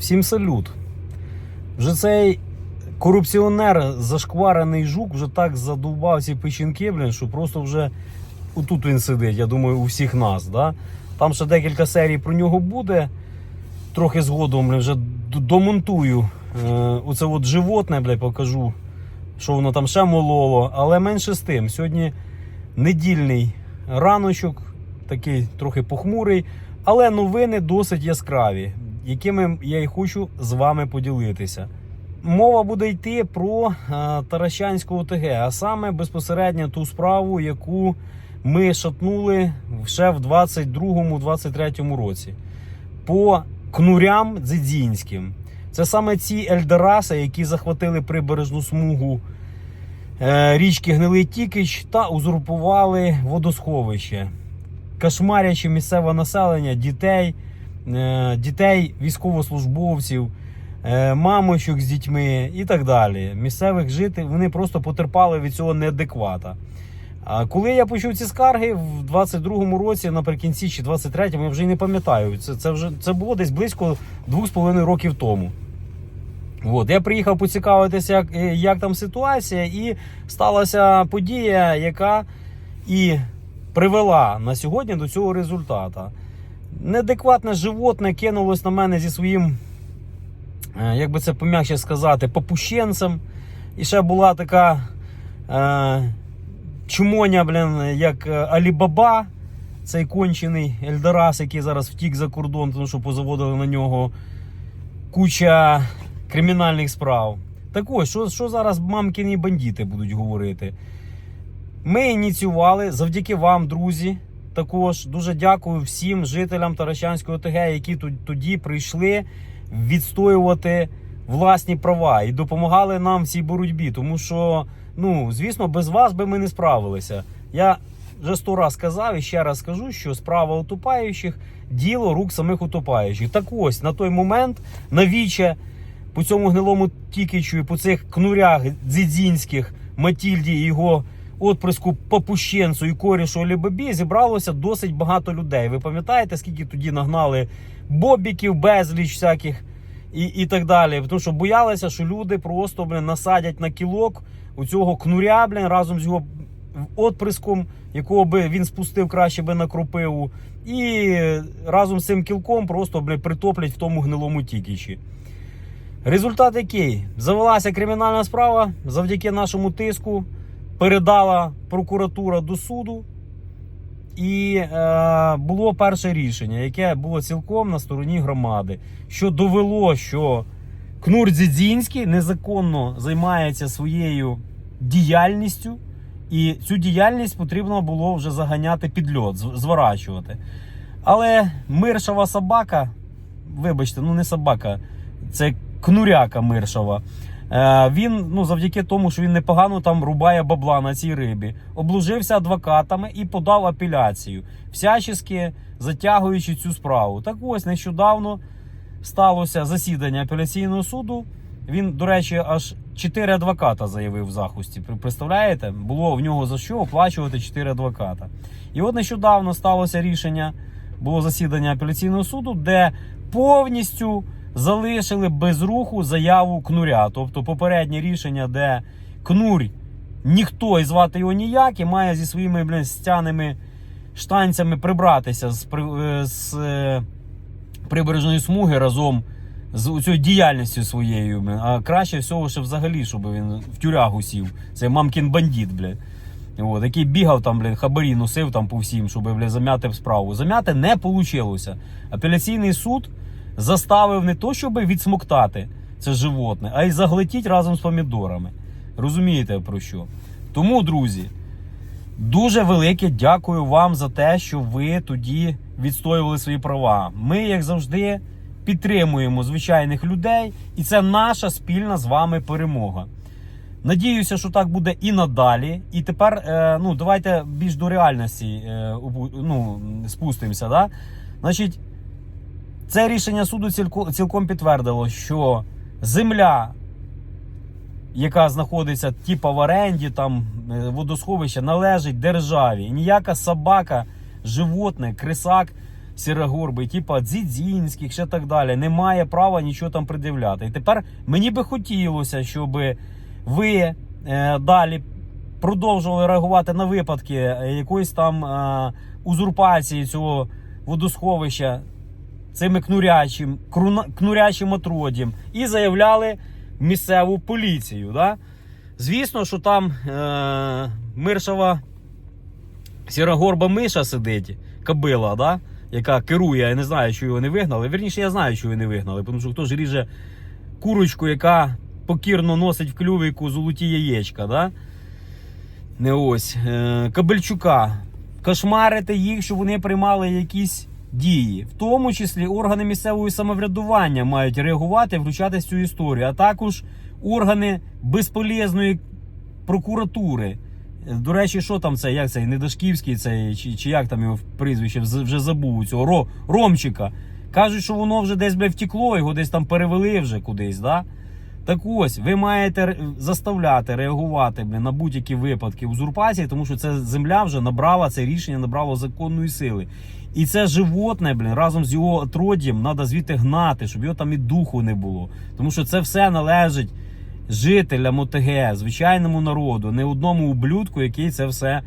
Всім салют. Вже цей корупціонер, зашкварений жук, вже так задовбав ці печінки, блін, що просто вже отут він сидить, я думаю, у всіх нас. Да? Там ще декілька серій про нього буде. Трохи згодом блін, вже домонтую е, оце от животне, блядь, покажу, що воно там ще мололо. Але менше з тим. Сьогодні недільний раночок, такий трохи похмурий, але новини досить яскраві, якими я і хочу з вами поділитися. Мова буде йти про е, Таращанську ОТГ, а саме безпосередньо ту справу, яку ми шатнули ще в 22-23 році. По кнурям дзидзінським. Це саме ці Ельдораси, які захватили прибережну смугу е, річки Гнилий Тікич та узурпували водосховище, кошмарячи місцеве населення, дітей, дітей військовослужбовців, е, мамочок з дітьми і так далі. Місцевих жителів вони просто потерпали від цього неадеквата. А коли я почув ці скарги в 22-му році, наприкінці чи 23-му, я вже й не пам'ятаю. Це, це вже це було десь близько 2,5 років тому. От, я приїхав поцікавитися, як, е, як там ситуація, і сталася подія, яка і привела на сьогодні до цього результата. Неадекватне животне кинулось на мене зі своїм, е, як би це пом'якше сказати, попущенцем. І ще була така е, чмоня, блін, як е, Алібаба, цей кончений Ельдорас, який зараз втік за кордон, тому що позаводили на нього куча кримінальних справ. Так ось, що, що зараз мамкіні бандити будуть говорити? Ми ініціювали завдяки вам, друзі. Також дуже дякую всім жителям Таращанської ОТГ, які тут- тоді прийшли відстоювати власні права і допомагали нам в цій боротьбі. Тому що, ну, звісно, без вас би ми не справилися. Я вже сто раз сказав і ще раз скажу, що справа утопаючих діло рук самих утопаючих. Так ось на той момент навіче по цьому гнилому тікічу і по цих кнурях дзідзінських Матільді і його отприску Папущенцу і корішу Алібабі зібралося досить багато людей. Ви пам'ятаєте, скільки тоді нагнали бобіків, безліч всяких і, і так далі. Тому що боялися, що люди просто блин, насадять на кілок у цього кнуря блин, разом з його отприском, якого би він спустив краще би на кропиву, і разом з цим кілком просто блин, притоплять в тому гнилому тікічі. Результат який? Завелася кримінальна справа завдяки нашому тиску, передала прокуратура до суду. І е, було перше рішення, яке було цілком на стороні громади, що довело, що Кнур Дзідзінський незаконно займається своєю діяльністю, і цю діяльність потрібно було вже заганяти під льот, зворачувати. Але миршава собака, вибачте, ну не собака, це кнуряка миршава. Е, Він, ну завдяки тому, що він непогано там рубає бабла на цій рибі, облужився адвокатами і подав апеляцію, всячески затягуючи цю справу. Так ось нещодавно сталося засідання апеляційного суду. Він, до речі, аж 4 адвоката заявив в захисті. Представляєте? Було в нього за що оплачувати 4 адвоката. І от нещодавно сталося рішення, було засідання апеляційного суду, де повністю залишили без руху заяву кнуря. Тобто попереднє рішення, де кнурь ніхто і звати його ніяк, і має зі своїми блін, стяними штанцями прибратися з, е, з е, прибережної смуги разом з цією діяльністю своєю. А краще всього, що взагалі, щоб він в тюрягу сів. Це мамкін бандит, блядь. От, який бігав там, блін, хабарі носив там по всім, щоб блін, зам'яти справу. Зам'яти не вийшло. Апеляційний суд заставив не то, щоб відсмоктати це животне, а й заглотіть разом з помідорами. Розумієте про що? Тому, друзі, дуже велике дякую вам за те, що ви тоді відстоювали свої права. Ми, як завжди, підтримуємо звичайних людей, і це наша спільна з вами перемога. Надіюся, що так буде і надалі. І тепер, е, ну, давайте більш до реальності е, ну, спустимося. Да? Значить, це рішення суду цілком підтвердило, що земля, яка знаходиться типа в оренді, там е, водосховище, належить державі. Ніяка собака, животне, крисак сірогорбий, типа Дзідзінських, ще так далі, не має права нічого там пред'являти. І тепер мені би хотілося, щоб ви е, далі продовжували реагувати на випадки е, якоїсь там е, узурпації цього водосховища цими кнурячим, кнурячим отроддям і заявляли в місцеву поліцію. Да? Звісно, що там е, миршава сірогорба миша сидить, кабила, да? яка керує, я не знаю, що його не вигнали. Вірніше, я знаю, що його не вигнали, тому що хто ж ріже курочку, яка покірно носить в клювику золоті яєчка, да? Не ось. Е, Кабельчука. Кошмарити їх, щоб вони приймали якісь дії. В тому числі органи місцевого самоврядування мають реагувати, вручати цю історію, а також органи безполезної прокуратури. До речі, що там це? Як цей Недашківський, цей, чи, чи як там його прізвище, вже забув цього Ро, Ромчика. Кажуть, що воно вже десь бля, втекло, його десь там перевели вже кудись. Да? Так ось, ви маєте заставляти реагувати бля, на будь-які випадки узурпації, тому що ця земля вже набрала це рішення, набрало законної сили. І це животне, блін, разом з його отроддям треба звідти гнати, щоб його там і духу не було. Тому що це все належить жителям ОТГ, звичайному народу, не одному ублюдку, який це все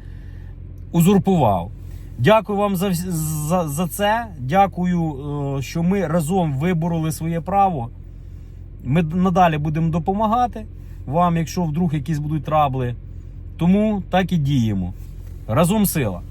узурпував. Дякую вам за, за, за це. Дякую, е, що ми разом вибороли своє право. Ми надалі будемо допомагати вам, якщо вдруг якісь будуть трабли. Тому так і діємо. Разом сила.